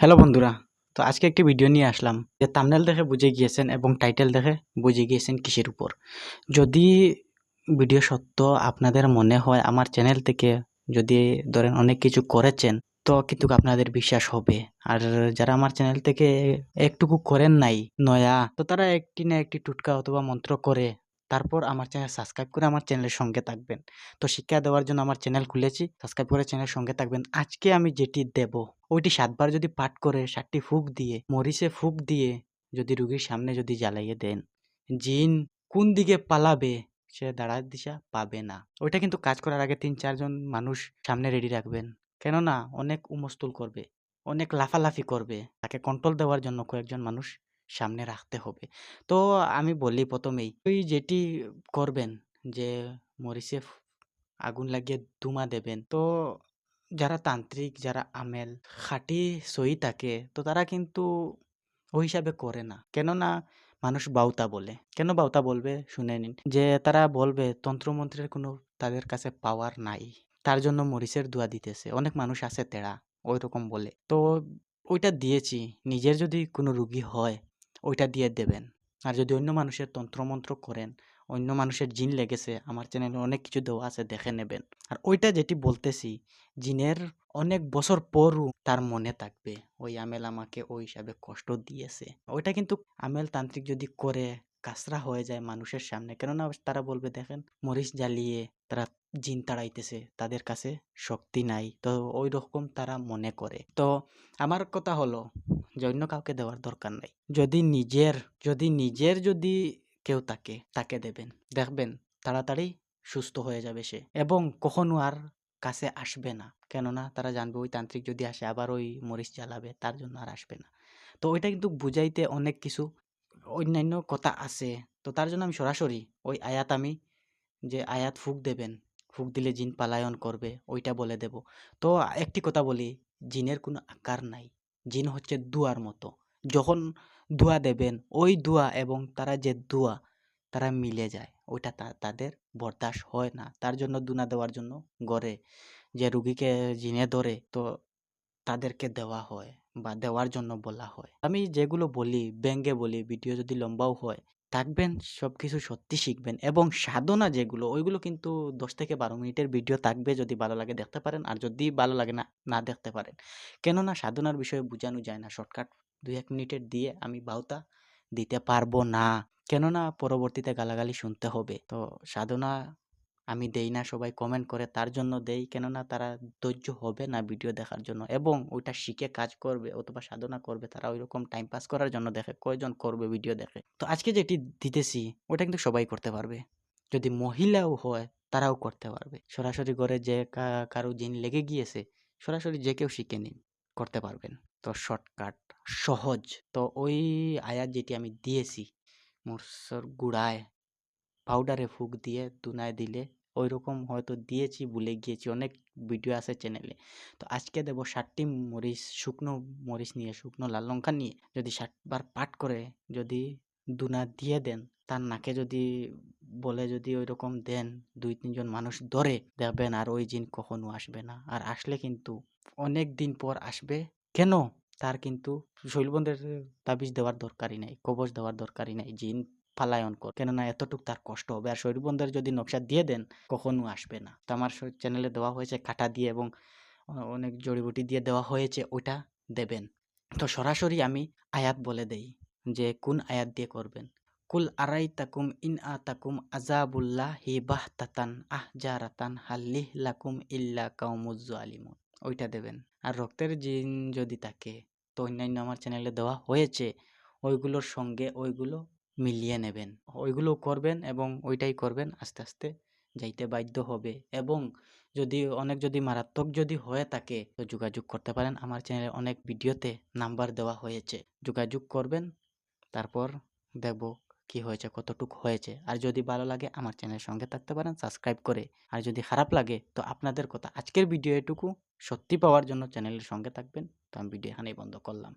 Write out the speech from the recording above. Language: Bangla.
হ্যালো বন্ধুরা, তো আজকে একটি ভিডিও নিয়ে আসলাম যে থাম্বনেল দেখে বুঝে গিয়েছেন এবং টাইটেল দেখে বুঝে গিয়েছেন কিসের উপর। যদি ভিডিও সত্য আপনাদের মনে হয় আমার চ্যানেল থেকে যদি ধরেন অনেক কিছু করেছেন, তো কিন্তু আপনাদের বিশ্বাস হবে। আর যারা আমার চ্যানেল থেকে একটুকু করেন নাই, নয়া, তো তারা একটি না একটি টুটকা অথবা মন্ত্র করে তারপর আমার চ্যানেল সাবস্ক্রাইব করে আমার চ্যানেলের সঙ্গে থাকবেন। তো শিক্ষা দেওয়ার জন্য আমার চ্যানেল খুলেছি, সাবস্ক্রাইব করে চ্যানেলের সঙ্গে থাকবেন। আজকে আমি যেটি দেব, ওইটি সাতবার যদি পাঠ করে সাতটি ফুক দিয়ে, মরিচে ফুক দিয়ে যদি রুগীর সামনে যদি জ্বালাইয়ে দেন, জিন কোন দিকে পালাবে সে দাঁড়ার দিশা পাবে না। ওইটা কিন্তু কাজ করার আগে তিন চারজন মানুষ সামনে রেডি রাখবেন। কেননা অনেক উমস্তুল করবে, অনেক লাফালাফি করবে। তাকে কন্ট্রোল দেওয়ার জন্য কয়েকজন মানুষ সামনে রাখতে হবে। তো আমি বলি প্রথমেই, ওই যেটি করবেন যে মরিচে আগুন লাগিয়ে ধুমা দেবেন। তো যারা তান্ত্রিক, যারা আমেল, খাঁটি সই থাকে, তো তারা কিন্তু ওই হিসাবে করে না। কেননা মানুষ বাউতা বলে। কেন বাউতা বলবে? শুনে নিন। যে তারা বলবে, তন্ত্রমন্ত্রের কোনো তাদের কাছে পাওয়ার নাই। তার জন্য মরিচের দোয়া দিতেছে। অনেক মানুষ আছে তেড়া। ওই রকম বলে। তো ওইটা দিয়েছি। নিজের যদি কোনো রুগী হয় ওইটা দিয়ে দেবেন। আর যদি অন্য মানুষের তন্ত্রমন্ত্র করেন, অন্য মানুষের জিন লেগেছে, আমার চ্যানেলে অনেক কিছু দেওয়া আছে, দেখে নেবেন। আর ওইটা যেটি বলতেছি, জিনের অনেক বছর পরও তার মনে থাকবে, ওই আমেল আমাকে ওই হিসাবে কষ্ট দিয়েছে। ওইটা কিন্তু আমেল তান্ত্রিক যদি করে কাসরা হয়ে যায় মানুষের সামনে। কেননা তারা বলবে, দেখেন, মরিচ জ্বালিয়ে তারা জিন তাড়াইতেছে, তাদের কাছে শক্তি নাই। তো ওই রকম তারা মনে করে। তো আমার কথা হলো যে অন্য কাউকে দেওয়ার দরকার নাই। যদি নিজের যদি নিজের যদি কেউ তাকে তাকে দেবেন, দেখবেন তাড়াতাড়ি সুস্থ হয়ে যাবে সে। এবং কখনো আর কাছে আসবে না। কেননা তারা জানবে ওই তান্ত্রিক যদি আসে, আবার ওই মরিচ জ্বালাবে, তার জন্য আর আসবে না। তো ওইটা কিন্তু বুঝাইতে অনেক কিছু অন্যান্য কথা আছে। তো তার জন্য আমি সরাসরি ওই আয়াত আমি যে আয়াত ফুক দেবেন, ফুক দিলে জিন পালায়ন করবে, ওইটা বলে দেব। তো একটি কথা বলি, জিনের কোনো আকার নাই। জিন হচ্ছে দুয়ার মতো। যখন ধোয়া দেবেন, ওই ধোয়া এবং তারা যে ধোয়া তারা মিলে যায়। ওইটা তাদের বরদাস্ত হয় না। তার জন্য দুনা দেওয়ার জন্য গড়ে। যে রুগীকে জিনে ধরে, তো তাদেরকে দেওয়া হয়। বা দেওয়ার জন্য বলা হয়। আমি যেগুলো বলি, ব্যঙ্গে বলি, ভিডিও যদি লম্বাও হয়, থাকবেন সব কিছু সত্যি শিখবেন এবং সাধনা যেগুলো, ওইগুলো কিন্তু দশ থেকে বারো মিনিটের ভিডিও থাকবে যদি ভালো লাগে দেখতে পারেন, আর যদি ভালো লাগে না না দেখতে পারেন। কেননা সাধনার বিষয়ে বোঝানো যায় না, শর্টকাট দুই এক মিনিটের দিয়ে আমি বাউতা দিতে পারব না। কেননা পরবর্তীতে গালাগালি শুনতে হবে। তো সাধনা আমি দেই না, সবাই কমেন্ট করে, তার জন্য দেই। কেননা তারা ধৈর্য হবে না ভিডিও দেখার জন্য। এবং ওইটা শিখে কাজ করবে, অথবা সাধনা করবে, তারা ওই রকম টাইম পাস করার জন্য দেখে, কয়জন করবে ভিডিও দেখে। তো আজকে যেটি দিতেছি ওটা কিন্তু সবাই করতে পারবে। যদি মহিলাও হয়, তারাও করতে পারবে। সরাসরি করে যে কারও জিন লেগে গিয়েছে, সরাসরি যে কেউ শিখে নিন, করতে পারবেন। তো শর্টকাট সহজ। তো ওই আয়াত যেটি আমি দিয়েছি, মোরসর গুড়ায় পাউডারে ফুক দিয়ে, দুনায় দিলে ওই রকম হয়তো দিয়েছি, ভুলে গিয়েছি। অনেক ভিডিও আছে চ্যানেলে। তো আজকে দেবো ষাটটি মরিচ, শুকনো মরিচ নিয়ে, শুকনো লাল লঙ্কা নিয়ে। যদি ষাটবার পাঠ করে, যদি দুনা দিয়ে দেন, তার নাকে যদি বলে যদি ওই রকম দেন, দুই, তিনজন মানুষ ধরে দেখবেন আর ওই জিন কখনো আসবে না। আর আসলে কিন্তু অনেক দিন পর আসবে, কেন? তার কিন্তু শৈলবন্ধের তাবিজ দেওয়ার দরকারই নাই কবচ দেওয়ার দরকারই নাই। জিন পালায়ন কর। কেননা এতটুক তার কষ্ট হবে। আর শৈলবন্ধের যদি নকশা দিয়ে দেন, কখনো আসবে না। তো আমার চ্যানেলে দেওয়া হয়েছে কাটা দিয়ে এবং অনেক জড়িবুটি দিয়ে দেওয়া হয়েছে, ওইটা দেবেন। তো সরাসরি আমি আয়াত বলে দেই যে, কোন আয়াত দিয়ে করবেন? কুল আরাই তাকুম ইন আ তাকুম আজাবুল্লাহ হি বাহ তাতান আহ জারাতান হাল্লিহ লাকুম ইল্লা কাউমুজ আলিমুন ওইটা দেবেন। আর রক্তের জিন যদি থাকে তো অন্যান্য আমার চ্যানেলে দেওয়া হয়েছে, ওইগুলোর সঙ্গে ওইগুলো মিলিয়ে নেবেন। ওইগুলো করবেন এবং ওইটাই করবেন, আস্তে আস্তে যাইতে বাধ্য হবে। এবং যদি অনেক যদি মারাত্মক যদি হয়ে থাকে, তো যোগাযোগ করতে পারেন। আমার চ্যানেলে অনেক ভিডিওতে নাম্বার দেওয়া হয়েছে। যোগাযোগ করবেন, তারপর দেখব কি হয়েছে, কতটুক হয়েছে। আর যদি ভালো লাগে, আমার চ্যানেলের সঙ্গে থাকতে পারেন, সাবস্ক্রাইব করে। আর যদি খারাপ লাগে, তো আপনাদের কথা। আজকের ভিডিও এটুকু সত্যি পাওয়ার জন্য চ্যানেলের সঙ্গে থাকবেন। তো আমি ভিডিও এখানেই বন্ধ করলাম।